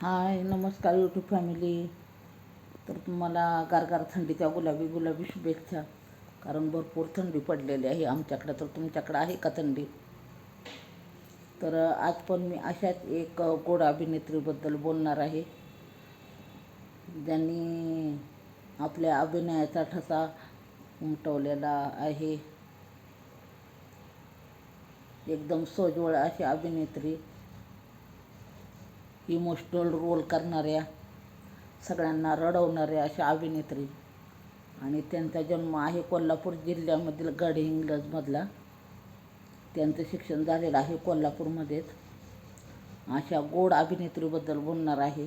हाय नमस्कार YouTube family तर तुम्हाला गारगार थंडीच्या गुलाबी गुलाबी शुभेच्छा. कारण भरपूर थंडी पडलेली आहे आमच्याकडं. तर तुमच्याकडं आहे का थंडी? तर आज पण मी अशाच एक गोड अभिनेत्रीबद्दल बोलणार आहे. ज्यांनी आपल्या अभिनयाचा ठसा उमटवलेला आहे. एकदम सोजवळ अशी अभिनेत्री इमोशनल रोल करणाऱ्या सगळ्यांना रडवणाऱ्या अशा अभिनेत्री. आणि त्यांचा जन्म आहे कोल्हापूर जिल्ह्यामधील गडहिंग्लजमधला त्यांचं शिक्षण झालेलं आहे कोल्हापूरमध्येच अशा गोड अभिनेत्रीबद्दल बोलणार आहे.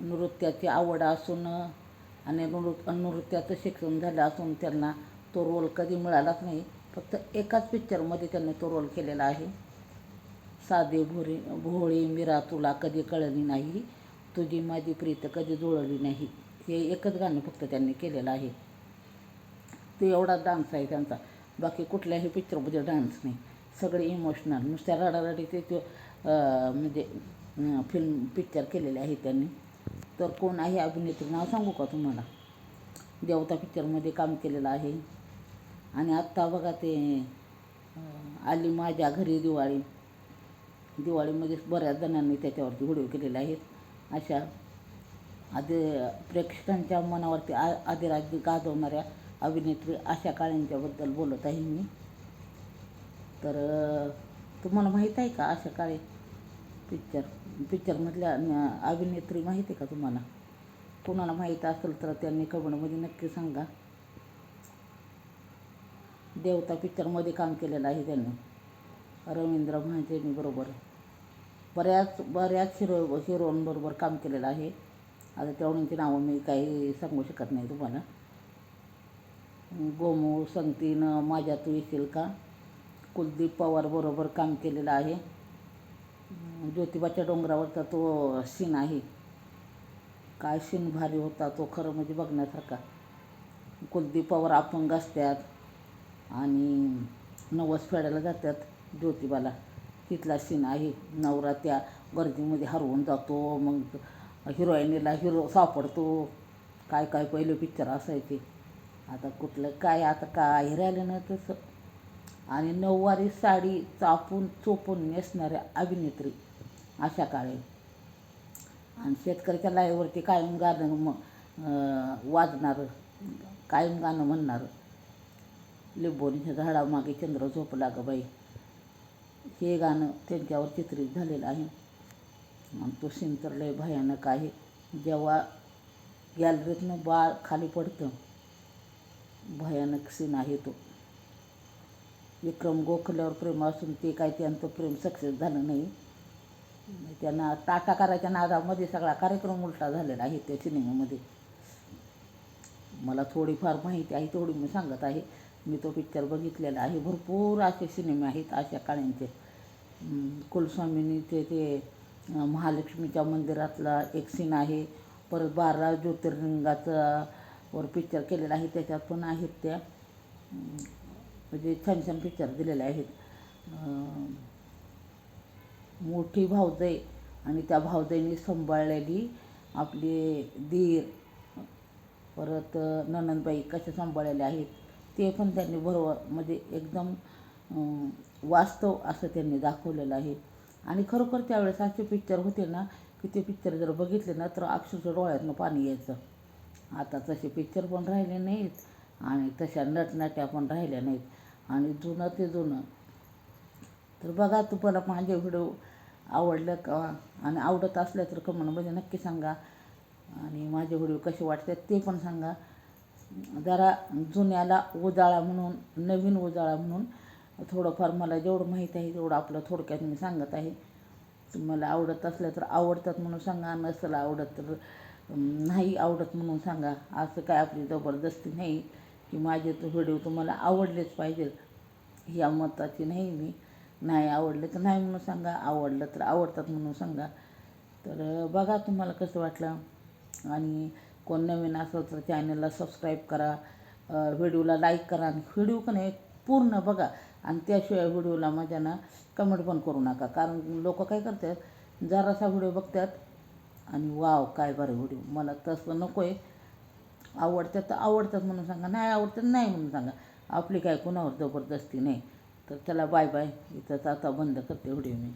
नृत्याची आवड असून आणि नृ नृत्याचं शिक्षण झालं असून त्यांना तो रोल कधी मिळालाच नाही. फक्त एकाच पिक्चरमध्ये त्यांनी तो रोल केलेला आहे. साधे भोरी भोळी मिरा तुला कधी कळली नाही तुझी माझी प्रीत कधी जुळली नाही. हे एकच गाणं फक्त त्यांनी केलेलं आहे. ते एवढा डान्स आहे त्यांचा. बाकी कुठल्याही पिक्चरमध्ये डान्स नाही. सगळे इमोशनल. नुसत्या रडारडी ते तो म्हणजे फिल्म पिक्चर केलेले आहे त्यांनी. तर कोण आहे अभिनेत्री नाव सांगू का तुम्हाला? देवता पिक्चरमध्ये काम केलेलं आहे. आणि आत्ता बघा ते आली माझ्या घरी दिवाळी. दिवाळीमध्ये बऱ्याच जणांनी त्याच्यावरती व्हिडिओ केलेले आहेत. अशा आधी प्रेक्षकांच्या मनावरती आ आदिराज्य गाजवणाऱ्या अभिनेत्री आशा काळेंच्याबद्दल बोलत आहे मी. तर तुम्हाला माहीत आहे का आशा काळे पिक्चर पिक्चरमधल्या अभिनेत्री माहिती आहे का तुम्हाला? कोणाला माहीत असेल तर त्यांनी कमेंटमध्ये नक्की सांगा. देवता पिक्चरमध्ये काम केलेलं आहे त्यांनी. रवींद्र बरोबर. बऱ्याच बऱ्याच हिरो हिरोंबरोबर काम केलेलं आहे. आता तेवढ्यांची नावं मी काही सांगू शकत नाही तुम्हाला. गोमू संगतीनं माझ्या तू येशील का? कुलदीप पवारबरोबर काम केलेलं आहे. ज्योतिबाच्या डोंगरावरचा तो सीन आहे. काय सीन भारी होता तो खरं म्हणजे बघण्यासारखा. कुलदीप पवार अपंग असतात आणि नवस फेडायला जातात ज्योतिबाला. तिथला सीन आहे. नवरा त्या गर्दीमध्ये हरवून जातो. मग हिरोईनीला हिरो सापडतो. काय काय पहिले पिक्चर असायचे. आता कुठलं काय आता काय राहिलं ना तसं. आणि नऊवारी साडी चापून चोपून नेसणाऱ्या अभिनेत्री अशा काळे. आणि शेतकऱ्याच्या लाईवरती कायम गाणं मग वाजणारं कायम गाणं म्हणणारं. लिंबोनीच्या झाडामागे चंद्र झोपला ग बाई. हे गाणं त्यांच्यावर चित्रित झालेलं आहे. मग तो सीन तर लय भयानक आहे. जेव्हा गॅलरीतनं बाळ खाली पडतं भयानक सीन आहे तो. विक्रम गोखल्यावर प्रेम असून ते काय त्यांचं प्रेम सक्सेस झालं नाही. त्यांना टाटा करायच्या नादामध्ये सगळा कार्यक्रम उलटा झालेला आहे त्या सिनेमामध्ये मला थोडीफार माहिती आहे तेवढी मी सांगत आहे. मी तो पिक्चर बघितलेला आहे. भरपूर असे सिनेमे आहेत अशा काळ्यांचे कुलस्वामीनी ते ते महालक्ष्मीच्या मंदिरातला एक सीन आहे. परत बारा ज्योतिर्लिंगाचा वर पिक्चर केलेला आहे. त्याच्यात पण आहेत त्या. म्हणजे छान छान पिक्चर दिलेले आहेत. मोठी भावजय आणि त्या भावजयनी सांभाळलेली आपली दीर परत ननंदबाई कशा सांभाळलेल्या आहेत ते पण त्यांनी बरोबर म्हणजे एकदम वास्तव असं त्यांनी दाखवलेलं आहे. आणि खरोखर त्यावेळेस असे पिक्चर होते ना की ते पिक्चर जर बघितले ना तर अक्षरशः डोळ्यातनं पाणी यायचं. आता तसे पिक्चर पण राहिले नाहीत आणि तशा नटनट्या पण राहिल्या नाहीत. आणि जुनं ते जुनं. तर बघा तुम्हाला माझे व्हिडिओ आवडलं का? आणि आवडत असल्या तर कमेंटमध्ये नक्की सांगा. आणि माझे व्हिडिओ कसे वाटतात ते पण सांगा. जरा जुन्याला उजाळा म्हणून नवीन उजाळा म्हणून थोडंफार मला जेवढं माहीत आहे तेवढं आपलं थोडक्यात मी सांगत आहे. तुम्हाला आवडत असल्या तर आवडतात म्हणून सांगा नसलं आवडत तर नाही आवडत म्हणून सांगा. असं काय आपली जबरदस्ती नाही की माझे तो व्हिडिओ तुम्हाला आवडलेच पाहिजे ह्या मताची नाही मी. नाही आवडले तर नाही म्हणून सांगा आवडलं तर आवडतात म्हणून सांगा. तर बघा तुम्हाला कसं वाटलं. आणि कोण नवीन असेल तर चॅनलला सबस्क्राईब करा. व्हिडिओला लाईक करा. आणि व्हिडिओ का नाही पूर्ण बघा. आणि त्याशिवाय व्हिडिओला माझ्या ना कमेंट पण करू नका. कारण लोक काय करतात जरासा व्हिडिओ बघतात आणि वाव काय बरं व्हिडिओ. मला तसं नको आहे आवडतात तर आवडतात म्हणून सांगा नाही आवडतात नाही म्हणून सांगा. आपली काय कुणावर जबरदस्ती नाही. तर चला बाय बाय. इथंच आता बंद करते व्हिडिओ मी.